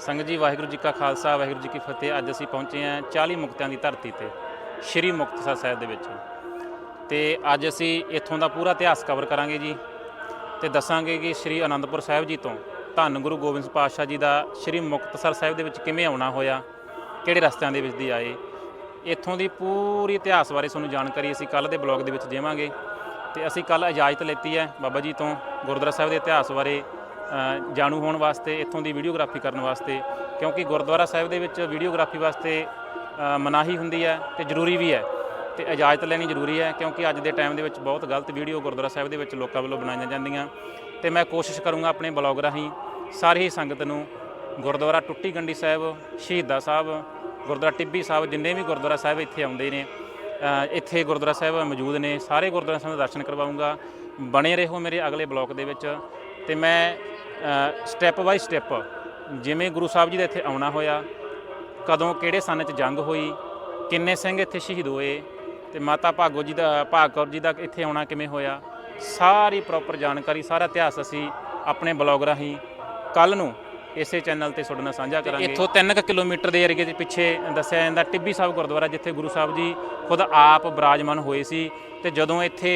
ਸੰਗਤ ਜੀ, ਵਾਹਿਗੁਰੂ ਜੀ ਕਾ ਖਾਲਸਾ, ਵਾਹਿਗੁਰੂ ਜੀ ਕੀ ਫਤਿਹ। ਅੱਜ ਅਸੀਂ ਪਹੁੰਚੇ ਹਾਂ 40 ਮੁਕਤਿਆਂ ਦੀ ਧਰਤੀ ਤੇ, ਸ਼੍ਰੀ ਮੁਕਤਸਰ ਸਾਹਿਬ ਦੇ ਵਿੱਚ। ਤੇ ਅੱਜ ਅਸੀਂ ਇੱਥੋਂ ਦਾ ਪੂਰਾ ਇਤਿਹਾਸ ਕਵਰ ਕਰਾਂਗੇ ਜੀ ਤੇ ਦੱਸਾਂਗੇ ਕਿ ਸ਼੍ਰੀ ਅਨੰਦਪੁਰ ਸਾਹਿਬ ਜੀ ਤੋਂ ਧੰਨ ਗੁਰੂ ਗੋਬਿੰਦ ਪਾਤਸ਼ਾਹ ਜੀ ਦਾ ਸ਼੍ਰੀ ਮੁਕਤਸਰ ਸਾਹਿਬ ਦੇ ਵਿੱਚ ਕਿਵੇਂ ਆਉਣਾ ਹੋਇਆ, ਕਿਹੜੇ ਰਸਤਿਆਂ ਦੇ ਵਿੱਚ ਦੀ ਆਏ, ਇੱਥੋਂ ਦੀ ਪੂਰੀ ਇਤਿਹਾਸ ਬਾਰੇ ਤੁਹਾਨੂੰ ਜਾਣਕਾਰੀ ਅਸੀਂ ਕੱਲ ਦੇ ਬਲੌਗ ਦੇ ਵਿੱਚ ਦੇਵਾਂਗੇ। ਤੇ ਅਸੀਂ ਕੱਲ ਇਜਾਜ਼ਤ ਲੈਤੀ ਹੈ ਬਾਬਾ ਜੀ ਤੋਂ ਗੁਰਦੁਆਰਾ ਸਾਹਿਬ ਦੇ ਇਤਿਹਾਸ ਬਾਰੇ ਜਾਣੂ ਹੋਣ ਵਾਸਤੇ, ਇੱਥੋਂ ਦੀ ਵੀਡੀਓਗ੍ਰਾਫੀ ਕਰਨ ਵਾਸਤੇ, ਕਿਉਂਕਿ ਗੁਰਦੁਆਰਾ ਸਾਹਿਬ ਦੇ ਵਿੱਚ ਵੀਡੀਓਗ੍ਰਾਫੀ ਵਾਸਤੇ ਮਨਾਹੀ ਹੁੰਦੀ ਹੈ ਤੇ ਜ਼ਰੂਰੀ ਵੀ ਹੈ ਤੇ ਇਜਾਜ਼ਤ ਲੈਣੀ ਜ਼ਰੂਰੀ ਹੈ, ਕਿਉਂਕਿ ਅੱਜ ਦੇ ਟਾਈਮ ਦੇ ਵਿੱਚ ਬਹੁਤ ਗਲਤ ਵੀਡੀਓ ਗੁਰਦੁਆਰਾ ਸਾਹਿਬ ਦੇ ਵਿੱਚ ਲੋਕਾਂ ਵੱਲੋਂ ਬਣਾਈਆਂ ਜਾਂਦੀਆਂ। ਤੇ ਮੈਂ ਕੋਸ਼ਿਸ਼ ਕਰੂੰਗਾ ਆਪਣੇ ਬਲੌਗ ਰਾਹੀਂ ਸਾਰੀ ਹੀ ਸੰਗਤ ਨੂੰ ਗੁਰਦੁਆਰਾ ਟੁੱਟੀ ਗੰਡੀ ਸਾਹਿਬ, ਸ਼ਹੀਦਾ ਸਾਹਿਬ, ਗੁਰਦੁਆਰਾ ਟਿੱਬੀ ਸਾਹਿਬ, ਜਿੰਨੇ ਵੀ ਗੁਰਦੁਆਰਾ ਸਾਹਿਬ ਇੱਥੇ ਆਉਂਦੇ ਨੇ ਇੱਥੇ ਗੁਰਦੁਆਰਾ ਸਾਹਿਬ ਮੌਜੂਦ ਨੇ, ਸਾਰੇ ਗੁਰਦੁਆਰਾ ਸਾਹਿਬ ਦੇ ਦਰਸ਼ਨ ਕਰਵਾਉਂਗਾ। ਬਣੇ ਰਹੋ ਮੇਰੇ ਅਗਲੇ ਬਲੌਗ ਦੇ ਵਿੱਚ ਤੇ ਮੈਂ ਸਟੈਪ ਬਾਈ ਸਟੈਪ ਜਿਵੇਂ ਗੁਰੂ ਸਾਹਿਬ ਜੀ ਦਾ ਇੱਥੇ ਆਉਣਾ ਹੋਇਆ ਕਦੋਂ ਕਿਹੜੇ ਸਨ 'ਚ ਜੰਗ ਹੋਈ ਕਿੰਨੇ ਸਿੰਘ ਇੱਥੇ ਸ਼ਹੀਦ ਹੋਏ ਤੇ ਮਾਤਾ ਭਾਗੋ ਜੀ ਦਾ ਭਾਗ ਕੌਰ ਜੀ ਦਾ ਇੱਥੇ ਆਉਣਾ ਕਿਵੇਂ ਹੋਇਆ ਸਾਰੀ ਪ੍ਰੋਪਰ ਜਾਣਕਾਰੀ ਸਾਰਾ ਇਤਿਹਾਸ ਅਸੀਂ ਆਪਣੇ ਬਲੌਗ ਰਾਹੀਂ ਕੱਲ ਨੂੰ ਇਸੇ ਚੈਨਲ ਤੇ ਤੁਹਾਡੇ ਨਾਲ ਸਾਂਝਾ ਕਰਾਂਗੇ। ਇੱਥੋਂ 3 ਕਿਲੋਮੀਟਰ ਦੇ ਏਰੀਏ ਦੇ ਪਿੱਛੇ ਦੱਸਿਆ ਜਾਂਦਾ ਟਿੱਬੀ ਸਾਹਿਬ ਗੁਰਦੁਆਰਾ ਜਿੱਥੇ ਗੁਰੂ ਸਾਹਿਬ ਜੀ ਖੁਦ ਆਪ ਬਿਰਾਜਮਾਨ ਹੋਏ ਸੀ ਤੇ ਜਦੋਂ ਇੱਥੇ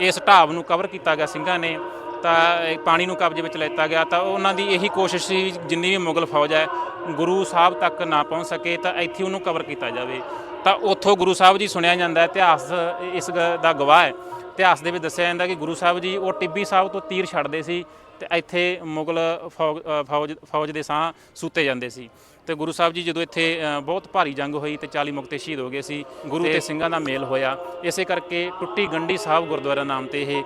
ਇਸ ਢਾਬ ਨੂੰ ਕਵਰ ਕੀਤਾ ਗਿਆ ਸਿੰਘਾਂ ਨੇ ਤਾਂ ਪਾਣੀ ਨੂੰ ਕਬਜ਼ੇ ਵਿੱਚ ਲੈਤਾ ਗਿਆ ਤਾਂ ਉਹਨਾਂ ਦੀ ਇਹੀ ਕੋਸ਼ਿਸ਼ ਸੀ ਜਿੰਨੀ ਵੀ ਮੁਗਲ ਫੌਜ ਹੈ, ਗੁਰੂ ਸਾਹਿਬ ਤੱਕ ਨਾ ਪਹੁੰਚ ਸਕੇ ਤਾਂ ਇੱਥੇ ਉਹਨੂੰ ਕਵਰ ਕੀਤਾ ਜਾਵੇ। ਤਾਂ ਉੱਥੋਂ ਗੁਰੂ ਸਾਹਿਬ ਜੀ ਸੁਣਿਆ ਜਾਂਦਾ ਇਤਿਹਾਸ ਇਸ ਗ- ਦਾ ਗਵਾਹ ਹੈ। ਇਤਿਹਾਸ ਦੇ ਵਿੱਚ ਦੱਸਿਆ ਜਾਂਦਾ ਕਿ ਗੁਰੂ ਸਾਹਿਬ ਜੀ ਉਹ ਟਿੱਬੀ ਸਾਹਿਬ ਤੋਂ ਤੀਰ ਛੱਡਦੇ ਸੀ। ਤੇ ਇੱਥੇ ਮੁਗਲ ਫੌਜ ਫੌਜ ਦੇ ਸਾਹ ਸੂਤੇ ਜਾਂਦੇ ਸੀ। ਤੇ ਗੁਰੂ ਸਾਹਿਬ ਜੀ ਜਦੋਂ ਇੱਥੇ ਬਹੁਤ ਭਾਰੀ ਜੰਗ ਹੋਈ ਤੇ 40 ਮੁਕਤੇ ਸ਼ਹੀਦ ਹੋ ਗਏ ਸੀ ਗੁਰੂ ਤੇ ਸਿੰਘਾਂ ਦਾ ਮੇਲ ਹੋਇਆ। ਇਸੇ ਕਰਕੇ ਟੁੱਟੀ ਗੰਢੀ ਸਾਹਿਬ ਗੁਰਦੁਆਰਾ ਨਾਮ ਤੇ ਇਹ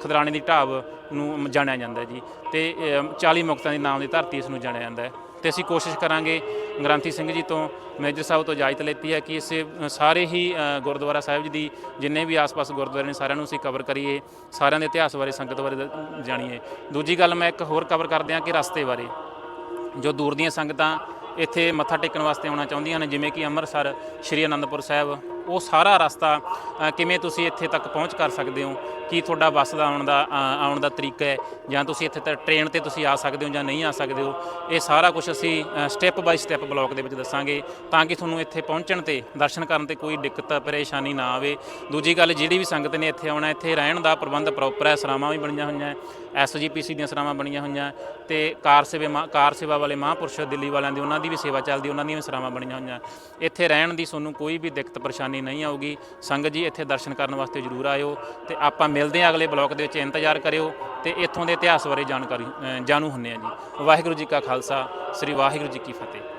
ਖਦਰਾਣੇ ਦੀ ਢਾਬ ਨੂੰ ਜਾਣਿਆ ਜਾਂਦਾ ਜੀ। ਤੇ ਅ, 40 ਮੁਕਤਾਂ ਦੇ ਨਾਮ ਦੀ ਧਰਤੀ ਇਸ ਨੂੰ ਜਾਣਿਆ ਜਾਂਦਾ ਹੈ। ਤੇ ਅਸੀਂ ਕੋਸ਼ਿਸ਼ ਕਰਾਂਗੇ ਗ੍ਰੰਥੀ ਸਿੰਘ ਜੀ ਤੋਂ, ਮੈਨੇਜਰ ਸਾਹਿਬ ਤੋਂ ਇਜਾਜ਼ਤ ਲੈਤੀ ਹੈ ਕਿ ਇਸੇ ਸਾਰੇ ਹੀ ਗੁਰਦੁਆਰਾ ਸਾਹਿਬ ਜੀ ਦੀ ਜਿੰਨੇ ਵੀ ਆਸ-ਪਾਸ ਗੁਰਦੁਆਰੇ ਨੇ ਸਾਰਿਆਂ ਨੂੰ ਅਸੀਂ ਕਵਰ ਕਰੀਏ, ਸਾਰਿਆਂ ਦੇ ਇਤਿਹਾਸ ਬਾਰੇ, ਸੰਗਤ ਬਾਰੇ ਜਾਣੀਏ। ਦੂਜੀ ਗੱਲ ਮੈਂ ਇੱਕ ਹੋਰ ਕਵਰ ਕਰਦੇ ਹਾਂ ਕਿ ਰਸਤੇ ਬਾਰੇ, ਜੋ ਦੂਰ ਦੀਆਂ ਸੰਗਤਾਂ ਇੱਥੇ ਮੱਥਾ ਟੇਕਣ ਵਾਸਤੇ ਆਉਣਾ ਚਾਹੁੰਦੀਆਂ ਨੇ, ਜਿਵੇਂ ਕਿ ਅੰਮ੍ਰਿਤਸਰ, ਸ਼੍ਰੀ ਅਨੰਦਪੁਰ ਸਾਹਿਬ ਉਹ ਸਾਰਾ ਰਸਤਾ ਅ, ਕਿਵੇਂ ਤੁਸੀਂ ਇੱਥੇ ਤੱਕ ਪਹੁੰਚ ਕਰ ਸਕਦੇ ਹੋ? ਕੀ ਤੁਹਾਡਾ ਬੱਸ ਦਾ ਆਉਣ ਦਾ ਅ, ਆਉਣ ਦਾ ਤਰੀਕਾ ਹੈ? ਜਾਂ ਤੁਸੀਂ ਇੱਥੇ ਤੱਕ ਟ੍ਰੇਨ ਤੇ ਤੁਸੀਂ ਆ ਸਕਦੇ ਹੋ ਜਾਂ ਨਹੀਂ ਆ ਸਕਦੇ ਹੋ? ਇਹ ਸਾਰਾ ਕੁਝ ਅਸੀਂ ਸਟੈਪ ਬਾਈ ਸਟੈਪ ਬਲੌਕ ਦੇ ਵਿੱਚ ਦੱਸਾਂਗੇ ਤਾਂ ਕਿ ਤੁਹਾਨੂੰ ਇੱਥੇ ਪਹੁੰਚਣ ਤੇ ਦਰਸ਼ਨ ਕਰਨ ਤੇ ਕੋਈ ਦਿੱਕਤ ਪਰੇਸ਼ਾਨੀ ਨਾ ਆਵੇ। ਦੂਜੀ ਗੱਲ ਜਿਹੜੀ ਵੀ ਸੰਗਤ ਨੇ ਇੱਥੇ ਆਉਣਾ ਇੱਥੇ ਰਹਿਣ ਦਾ ਪ੍ਰਬੰਧ ਪ੍ਰੋਪਰ ਹੈ ਸਰਾਵਾਂ ਵੀ ਬਣੀਆਂ ਹੋਈਆਂ ਐਸਜੀਪੀਸੀ ਦੀਆਂ ਸਰਾਵਾਂ ਬਣੀਆਂ ਹੋਈਆਂ ਤੇ ਕਾਰ ਸੇਵਾ ਮਹਾ- ਕਾਰ ਸੇਵਾ ਵਾਲੇ ਮਹਾਂਪੁਰਸ਼ ਦਿੱਲੀ ਵਾਲਿਆਂ ਦੀ ਉਹਨਾਂ ਦੀ ਵੀ ਸੇਵਾ ਚੱਲਦੀ ਉਹਨਾਂ ਦੀਆਂ ਵੀ ਸਰਾਵਾਂ ਬਣੀਆਂ ਹੋਈਆਂ। ਇੱਥੇ ਰਹਿਣ ਦੀ ਤੁਹਾਨੂੰ ਕੋਈ ਵੀ ਦਿੱਕਤ ਪਰੇਸ਼ਾਨੀ ਪਰੇਸ਼ਾਨੀ ਨਹੀਂ ਆਊਗੀ। ਸੰਗਤ ਜੀ ਇੱਥੇ ਦਰਸ਼ਨ ਕਰਨ ਵਾਸਤੇ ਜ਼ਰੂਰ ਆਇਓ ਤੇ ਆਪਾਂ ਮਿਲਦੇ ਹਾਂ ਅਗਲੇ ਬਲੌਕ ਦੇ ਵਿੱਚ ਇੰਤਜ਼ਾਰ ਕਰਿਓ ਤੇ ਇੱਥੋਂ ਦੇ ਇਤਿਹਾਸ ਬਾਰੇ ਜਾਣਕਾਰੀ ਅ, ਜਾਣੂ ਹੁੰਨੇ ਆ ਜੀ। ਵਾਹਿਗੁਰੂ ਜੀ ਕਾ ਖਾਲਸਾ ਸ੍ਰੀ ਵਾਹਿਗੁਰੂ ਜੀ ਕੀ ਫਤਿਹ।